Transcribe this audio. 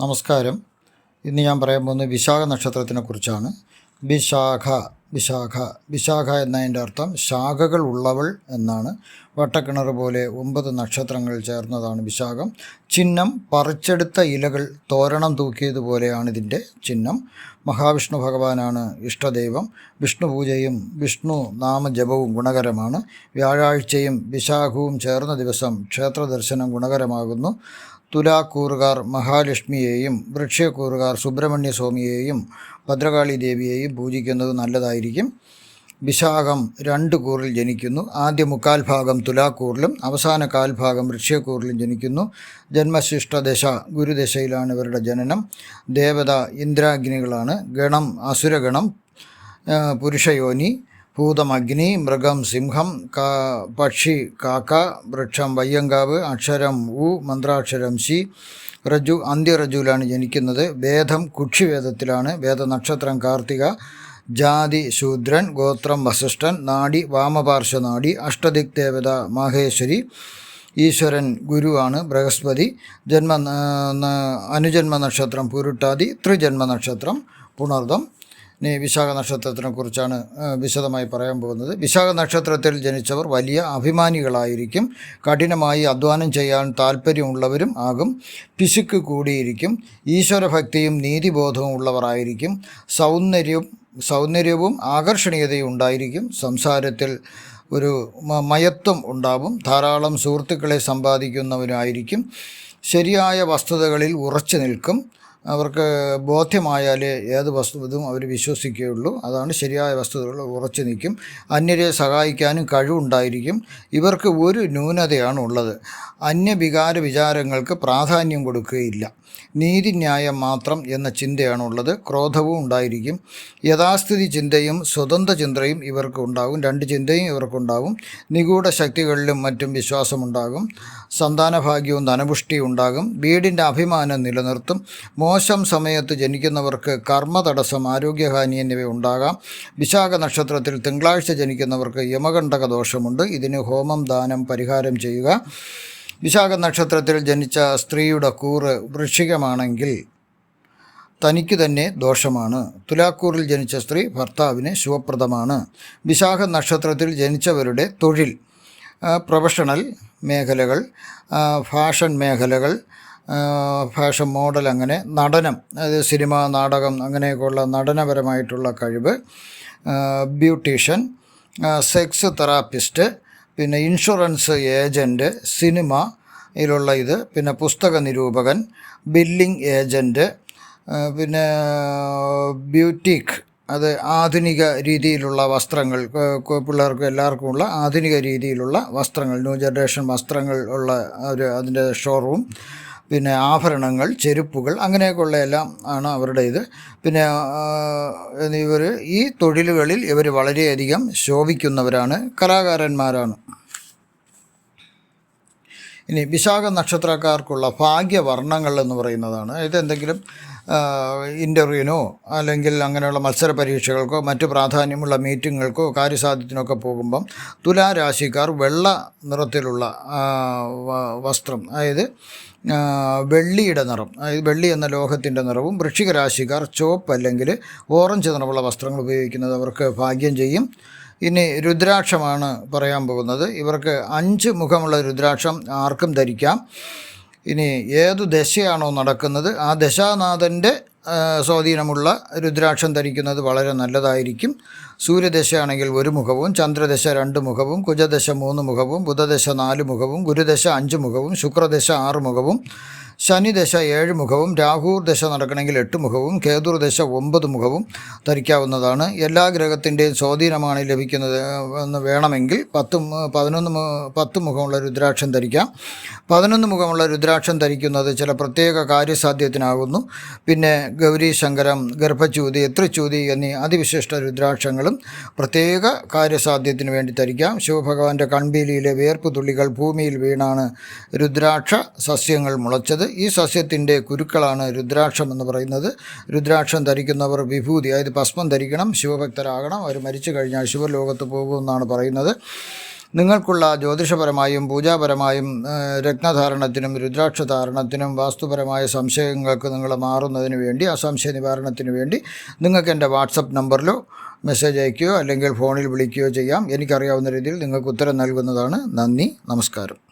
നമസ്കാരം. ഇന്ന് ഞാൻ പറയാൻ പോകുന്നത് വിശാഖ നക്ഷത്രത്തിനെ കുറിച്ചാണ്. വിശാഖ വിശാഖ വിശാഖ എന്നതിന്റെ അർത്ഥം ശാഖകൾ ഉള്ളവൾ എന്നാണ്. വട്ടക്കിണർ പോലെ ഒമ്പത് നക്ഷത്രങ്ങൾ ചേർന്നതാണ് വിശാഖം. ചിഹ്നം പറിച്ചെടുത്ത ഇലകൾ തോരണം തൂക്കിയതുപോലെയാണ് ഇതിന്റെ ചിഹ്നം. മഹാവിഷ്ണു ഭഗവാനാണ് ഇഷ്ടദൈവം. വിഷ്ണു പൂജയും വിഷ്ണു നാമജപവും ഗുണകരമാണ്. വ്യാഴാഴ്ചയും വിശാഖവും ചേർന്ന ദിവസം ക്ഷേത്ര ദർശനം ഗുണകരമാകുന്നു. തുലാക്കൂറുകാർ മഹാലക്ഷ്മിയെയും വൃക്ഷക്കൂറുകാർ സുബ്രഹ്മണ്യ സ്വാമിയെയും ഭദ്രകാളി ദേവിയെയും പൂജിക്കുന്നത് നല്ലതായിരിക്കും. വിശാഖം രണ്ട് കൂറിൽ ജനിക്കുന്നു. ആദ്യ മുക്കാൽ ഭാഗം തുലാക്കൂറിലും അവസാന കാൽഭാഗം വൃക്ഷക്കൂറിലും ജനിക്കുന്നു. ജന്മശിഷ്ടദശ ഗുരുദശയിലാണ് ഇവരുടെ ജനനം. ദേവത ഇന്ദ്രാഗ്നികളാണ്. ഗണം അസുരഗണം പുരുഷയോനി ഭൂതം അഗ്നി മൃഗം സിംഹം കാ പക്ഷി കാക്ക വൃക്ഷം വയ്യങ്കാവ് അക്ഷരം ഉ മന്ത്രാക്ഷരം സി റജു അന്ത്യറജുവിലാണ് ജനിക്കുന്നത്. വേദം കുക്ഷിവേദത്തിലാണ്. വേദനക്ഷത്രം കാർത്തിക ജാതി ശൂദ്രൻ ഗോത്രം വസിഷ്ഠൻ നാടി വാമപാർശ്വനാടി അഷ്ടദിക് ദേവത മാഹേശ്വരി ഈശ്വരൻ ഗുരുവാണ് ബൃഹസ്പതി ജന്മ അനുജന്മ നക്ഷത്രം പുരുട്ടാതി ത്രിജന്മ നക്ഷത്രം പുണർദം ഇനി വിശാഖ നക്ഷത്രത്തിനെ കുറിച്ചാണ് വിശദമായി പറയാൻ പോകുന്നത്. വിശാഖ നക്ഷത്രത്തിൽ ജനിച്ചവർ വലിയ അഭിമാനികളായിരിക്കും. കഠിനമായി അധ്വാനം ചെയ്യാൻ താല്പര്യമുള്ളവരും ആകും. പിശുക്ക് കൂടിയിരിക്കും. ഈശ്വരഭക്തിയും നീതിബോധവും ഉള്ളവരായിരിക്കും. സൗന്ദര്യവും സൗന്ദര്യവും ആകർഷണീയതയും ഉണ്ടായിരിക്കും. സംസാരത്തിൽ ഒരു മയത്വം ഉണ്ടാവും. ധാരാളം സുഹൃത്തുക്കളെ സമ്പാദിക്കുന്നവരായിരിക്കും. ശരിയായ വസ്തുതകളിൽ ഉറച്ചു നിൽക്കും. അവർക്ക് ബോധ്യമായാലേ ഏത് വസ്തുതും അവർ വിശ്വസിക്കുകയുള്ളൂ. അതാണ് ശരിയായ വസ്തുതകൾ ഉറച്ചു നിൽക്കും. അന്യരെ സഹായിക്കാനും കഴിവുണ്ടായിരിക്കും. ഇവർക്ക് ഒരു ന്യൂനതയാണ് ഉള്ളത് അന്യവികാര വിചാരങ്ങൾക്ക് പ്രാധാന്യം കൊടുക്കുകയില്ല. നീതിന്യായം മാത്രം എന്ന ചിന്തയാണുള്ളത്. ക്രോധവും ഉണ്ടായിരിക്കും. യഥാസ്ഥിതി ചിന്തയും സ്വതന്ത്ര ചിന്തയും ഇവർക്ക് ഉണ്ടാകും. രണ്ട് ചിന്തയും ഇവർക്കുണ്ടാകും നിഗൂഢ ശക്തികളിലും മറ്റും വിശ്വാസമുണ്ടാകും സന്താനഭാഗ്യവും ധനപുഷ്ടിയും ഉണ്ടാകും. വീടിന്റെ അഭിമാനം നിലനിർത്തും. മോശം സമയത്ത് ജനിക്കുന്നവർക്ക് കർമ്മ തടസ്സം ആരോഗ്യഹാനി എന്നിവ ഉണ്ടാകാം. വിശാഖ നക്ഷത്രത്തിൽ തിങ്കളാഴ്ച ജനിക്കുന്നവർക്ക് യമകണ്ഠക ദോഷമുണ്ട് ഇതിന് ഹോമം ദാനം പരിഹാരം ചെയ്യുക. വിശാഖ നക്ഷത്രത്തിൽ ജനിച്ച സ്ത്രീയുടെ കൂറ് വൃശ്ചികമാണെങ്കിൽ തനിക്ക് തന്നെ ദോഷമാണ്. തുലാക്കൂറിൽ ജനിച്ച സ്ത്രീ ഭർത്താവിന് ശുഭപ്രദമാണ്. വിശാഖ നക്ഷത്രത്തിൽ ജനിച്ചവരുടെ തൊഴിൽ പ്രൊഫഷണൽ മേഖലകൾ ഫാഷൻ മേഖലകൾ ഫാഷൻ മോഡൽ അങ്ങനെ നടനം അതായത് സിനിമ നാടകം അങ്ങനെയൊക്കെയുള്ള നടനപരമായിട്ടുള്ള കഴിവ് ബ്യൂട്ടീഷ്യൻ സെക്സ് തെറാപ്പിസ്റ്റ് പിന്നെ ഇൻഷുറൻസ് ഏജന്റ് സിനിമ ഇതിലുള്ള ഇത് പിന്നെ പുസ്തക നിരൂപകൻ ബില്ലിംഗ് ഏജന്റ് പിന്നെ ബ്യൂട്ടിക് അത് ആധുനിക രീതിയിലുള്ള വസ്ത്രങ്ങൾ പിള്ളേർക്ക് ക- പിള്ളേർക്കും എല്ലാവർക്കും ഉള്ള ആധുനിക രീതിയിലുള്ള വസ്ത്രങ്ങൾ ന്യൂ ജനറേഷൻ വസ്ത്രങ്ങൾ ഉള്ള ഒരു അതിന്റെ ഷോറൂം പിന്നെ ആഭരണങ്ങൾ ചെരുപ്പുകൾ അങ്ങനെയൊക്കെയുള്ള എല്ലാം ആണ് അവരുടെ ഇത് പിന്നെ ഇവർ ഈ തൊഴിലുകളിൽ ഇവർ വളരെയധികം ശോഭിക്കുന്നവരാണ് കലാകാരന്മാരാണ്. ഇനി വിശാഖ നക്ഷത്രക്കാർക്കുള്ള ഭാഗ്യവർണങ്ങൾ എന്ന് പറയുന്നതാണ്. ഇതെന്തെങ്കിലും ഇന്റർവ്യൂവിനോ അല്ലെങ്കിൽ അങ്ങനെയുള്ള മത്സര പരീക്ഷകൾക്കോ മറ്റ് പ്രാധാന്യമുള്ള മീറ്റിങ്ങുകൾക്കോ കാര്യസാധ്യത്തിനൊക്കെ പോകുമ്പം തുലാരാശിക്കാർ വെള്ള നിറത്തിലുള്ള വസ്ത്രം അതായത് വെള്ളിയുടെ നിറം അതായത് വെള്ളി എന്ന ലോഹത്തിന്റെ നിറവും വൃശ്ചിക രാശിക്കാർ ചുവപ്പ് അല്ലെങ്കിൽ ഓറഞ്ച് നിറമുള്ള വസ്ത്രങ്ങൾ ഉപയോഗിക്കുന്നത് അവർക്ക് ഭാഗ്യം ചെയ്യും. ഇനി രുദ്രാക്ഷമാണ് പറയാൻ പോകുന്നത്. ഇവർക്ക് അഞ്ച് മുഖമുള്ള രുദ്രാക്ഷം ആർക്കും ധരിക്കാം. ഇനി ഏതു ദശയാണോ നടക്കുന്നത് ആ ദശാനാഥന്റെ സ്വാധീനമുള്ള രുദ്രാക്ഷം ധരിക്കുന്നത് വളരെ നല്ലതായിരിക്കും. സൂര്യദശയാണെങ്കിൽ ഒരു മുഖവും ചന്ദ്രദശ രണ്ട് മുഖവും കുജദശ മൂന്ന് മുഖവും ബുധദശ നാല് മുഖവും ഗുരുദശ അഞ്ച് മുഖവും ശുക്രദശ ആറ് മുഖവും ശനിദശ ഏഴ് മുഖവും രാഹുർ ദശ നടക്കണമെങ്കിൽ എട്ട് മുഖവും കേതുർ ദശ ഒമ്പത് മുഖവും ധരിക്കാവുന്നതാണ്. എല്ലാ ഗ്രഹത്തിന്റെയും സ്വാധീനമാണ് ലഭിക്കുന്നത് എന്ന് വേണമെങ്കിൽ പത്ത് പതിനൊന്ന് പത്ത് മുഖമുള്ള രുദ്രാക്ഷം ധരിക്കാം. പതിനൊന്ന് മുഖമുള്ള രുദ്രാക്ഷം ധരിക്കുന്നത് ചില പ്രത്യേക കാര്യസാധ്യത്തിനാകുന്നു. പിന്നെ ഗൗരി ശങ്കരം ഗർഭച്യൂതി എത്രച്യൂതി എന്നീ അതിവിശിഷ്ട രുദ്രാക്ഷങ്ങളും പ്രത്യേക കാര്യസാധ്യത്തിന് വേണ്ടി ധരിക്കാം. ശിവഭഗവാന്റെ കൺപീലിയിലെ വേർപ്പ് തുള്ളികൾ ഭൂമിയിൽ വീണാണ് രുദ്രാക്ഷ സസ്യങ്ങൾ മുളച്ചത്. ഈ സസ്യത്തിന്റെ കുരുക്കളാണ് രുദ്രാക്ഷം എന്ന് പറയുന്നത്. രുദ്രാക്ഷം ധരിക്കുന്നവർ വിഭൂതി അതായത് ഭസ്മം ധരിക്കണം ശിവഭക്തരാകണം അവർ മരിച്ചു കഴിഞ്ഞാൽ ശിവലോകത്ത് പോകുമെന്നാണ് പറയുന്നത്. നിങ്ങൾക്കുള്ള ജ്യോതിഷപരമായും പൂജാപരമായും രത്നധാരണത്തിനും രുദ്രാക്ഷധാരണത്തിനും വാസ്തുപരമായ സംശയങ്ങൾക്ക് നിങ്ങൾ മാറുന്നതിന് വേണ്ടി ആ സംശയ നിവാരണത്തിന് വേണ്ടി നിങ്ങൾക്ക് എന്റെ വാട്സപ്പ് നമ്പറിലോ മെസ്സേജ് അയക്കുകയോ അല്ലെങ്കിൽ ഫോണിൽ വിളിക്കുകയോ ചെയ്യാം. എനിക്കറിയാവുന്ന രീതിയിൽ നിങ്ങൾക്ക് ഉത്തരം നൽകുന്നതാണ്. നന്ദി നമസ്കാരം.